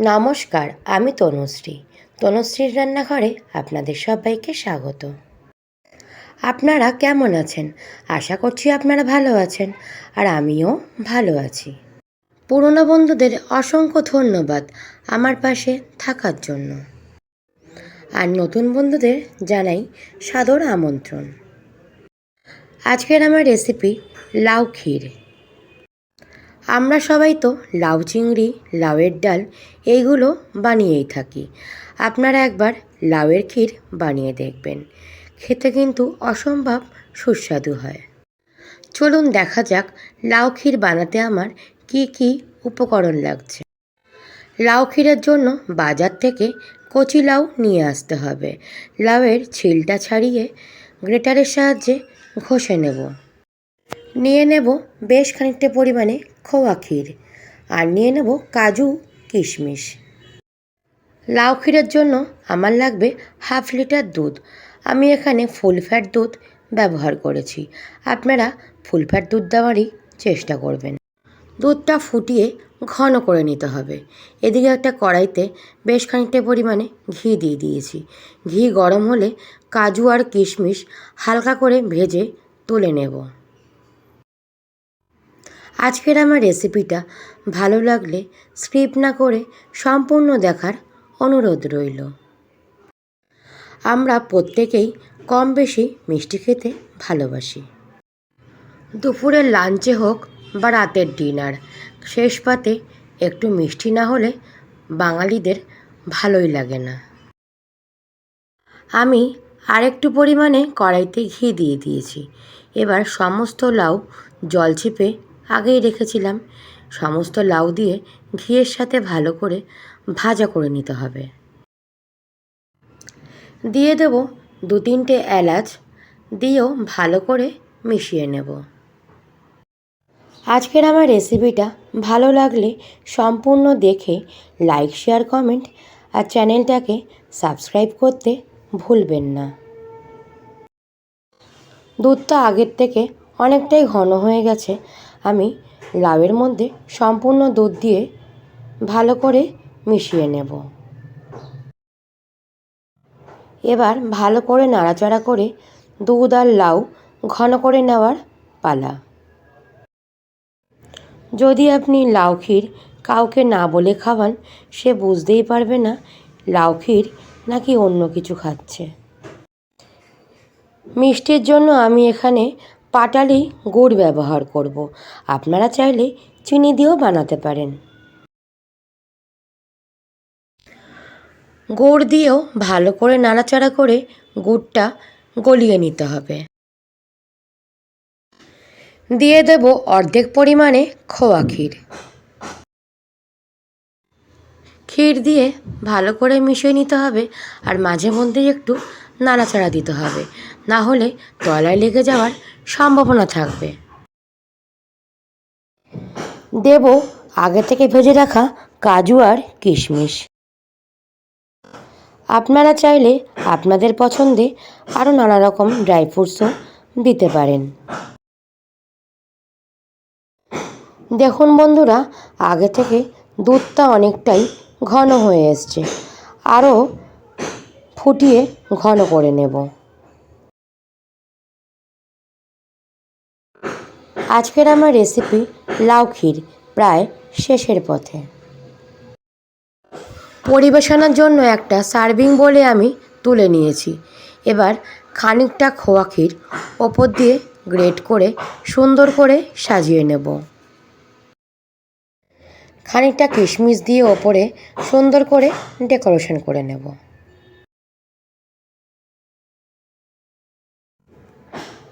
নমস্কার, আমি তনুশ্রী। তনুশ্রীর রান্নাঘরে আপনাদের সবাইকে স্বাগত। আপনারা কেমন আছেন? আশা করছি আপনারা ভালো আছেন, আর আমিও ভালো আছি। পুরনো বন্ধুদের অসংখ্য ধন্যবাদ আমার পাশে থাকার জন্য। আর নতুন বন্ধুদের জানাই সাদর আমন্ত্রণ। আজকের আমার রেসিপি লাউ ক্ষীর। আমরা সবাই তো লাউ চিংড়ি, লাউয়ের ডাল এইগুলো বানিয়েই থাকি। আপনারা একবার লাউয়ের ক্ষীর বানিয়ে দেখবেন। খেতে কিন্তু অসম্ভব সুস্বাদু হয়। চলুন দেখা যাক লাউ ক্ষীর বানাতে আমার কি কি উপকরণ লাগছে। লাউ ক্ষীরের জন্য বাজার থেকে কচি লাউ নিয়ে আসতে হবে। লাউয়ের ছিলটা ছাড়িয়ে গ্রেটারের সাহায্যে ঘষে নেব। নিয়ে নেব বেশ খানিকটা পরিমাণে খোয়া ক্ষীর আর নিয়ে নেব কাজু, কিশমিশ। লাউ ক্ষীরের জন্য আমার লাগবে হাফ লিটার দুধ। আমি এখানে ফুল ফ্যাট দুধ ব্যবহার করেছি। আপনারা ফুল ফ্যাট দুধ দেওয়ারই চেষ্টা করবেন। দুধটা ফুটিয়ে ঘন করে নিতে হবে। এদিকে একটা কড়াইতে বেশ খানিকটা পরিমাণে ঘি দিয়ে দিয়েছি। ঘি গরম হলে কাজু আর কিশমিশ হালকা করে ভেজে তুলে নেব। আজকের আমার রেসিপিটা ভালো লাগলে স্ক্রিপ্ট না করে সম্পূর্ণ দেখার অনুরোধ রইল। আমরা প্রত্যেকেই কম বেশি মিষ্টি খেতে ভালোবাসি। দুপুরের লাঞ্চে হোক বা রাতের ডিনার শেষ পাতে একটু মিষ্টি না হলে বাঙালিদের ভালোই লাগে না। আমি আরেকটু পরিমাণে কড়াইতে ঘি দিয়ে দিয়েছি। এবার সমস্ত লাউ জল চিপে আগেই রেখেছিলাম। সমস্ত লাউ দিয়ে ঘিয়ের সাথে ভালো করে ভাজা করে নিতে হবে। দিয়ে দেব দু তিনটে এলাচ, দিয়েও ভালো করে মিশিয়ে নেব। আজকের আমার রেসিপিটা ভালো লাগলে সম্পূর্ণ দেখে লাইক, শেয়ার, কমেন্ট আর চ্যানেলটাকে সাবস্ক্রাইব করতে ভুলবেন না। দুধটা আগের থেকে অনেকটাই ঘন হয়ে গেছে আমি লাউয়ের মধ্যে সম্পূর্ণ দুধ দিয়ে ভালো করে মিশিয়ে নেব। এবার ভালো করে নাড়াচাড়া করে দুধ আর লাউ ঘন করে নেওয়ার পালা। যদি আপনি লাউ ক্ষীর কাউকে না বলে খাওয়ান, সে বুঝতেই পারবে না লাউ ক্ষীর নাকি অন্য কিছু খাচ্ছে। মিষ্টির জন্য আমি এখানে পাটালি গুড় ব্যবহার করব। আপনারা চাইলে চিনি দিয়েও বানাতে পারেন। গুড় দিয়েও ভালো করে নাড়াচাড়া করে গুড়টা গলিয়ে নিতে হবে। দিয়ে দেব অর্ধেক পরিমাণে খোয়া ক্ষীর। ক্ষীর দিয়ে ভালো করে মিশিয়ে নিতে হবে আর মাঝে মধ্যেই একটু নাড়াচাড়া দিতে হবে। না হলে তলায় লেগে যাওয়ার সম্ভাবনা থাকবে। দেব আগে থেকে ভেজে রাখা কাজু আর কিশমিশ। আপনারা চাইলে আপনাদের পছন্দে আরও নানা রকম ড্রাই ফ্রুটসও দিতে পারেন। দেখুন বন্ধুরা, আগে থেকে দুধটা অনেকটাই ঘন হয়ে এসছে। আরও ফুটিয়ে ঘন করে নেব। আজকের আমার রেসিপি লাউ ক্ষীর, প্রায় শেষের পথে। পরিবেশনার জন্য একটা সার্ভিং বলে আমি তুলে নিয়েছি। এবার খানিকটা খোয়া ক্ষীর ওপর দিয়ে গ্রেট করে সুন্দর করে সাজিয়ে নেব। খানিকটা কিশমিশ দিয়ে ওপরে সুন্দর করে ডেকোরেশন করে নেব।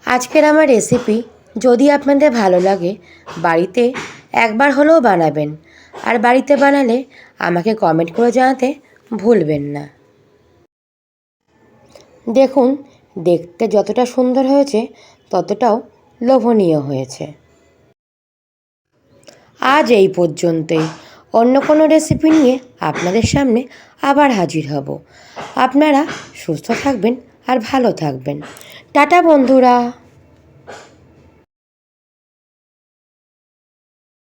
আজকের আমার রেসিপি যদি আপনাদের ভালো লাগে, বাড়িতে একবার হলেও বানাবেন। আর বাড়িতে বানালে আমাকে কমেন্ট করে জানাতে ভুলবেন না। দেখুন, দেখতে যতটা সুন্দর হয়েছে, ততটাও লোভনীয় হয়েছে। আজ এই পর্যন্তই। অন্য কোনো রেসিপি নিয়ে আপনাদের সামনে আবার হাজির হব। আপনারা সুস্থ থাকবেন আর ভালো থাকবেন। টাটা বন্ধুরা!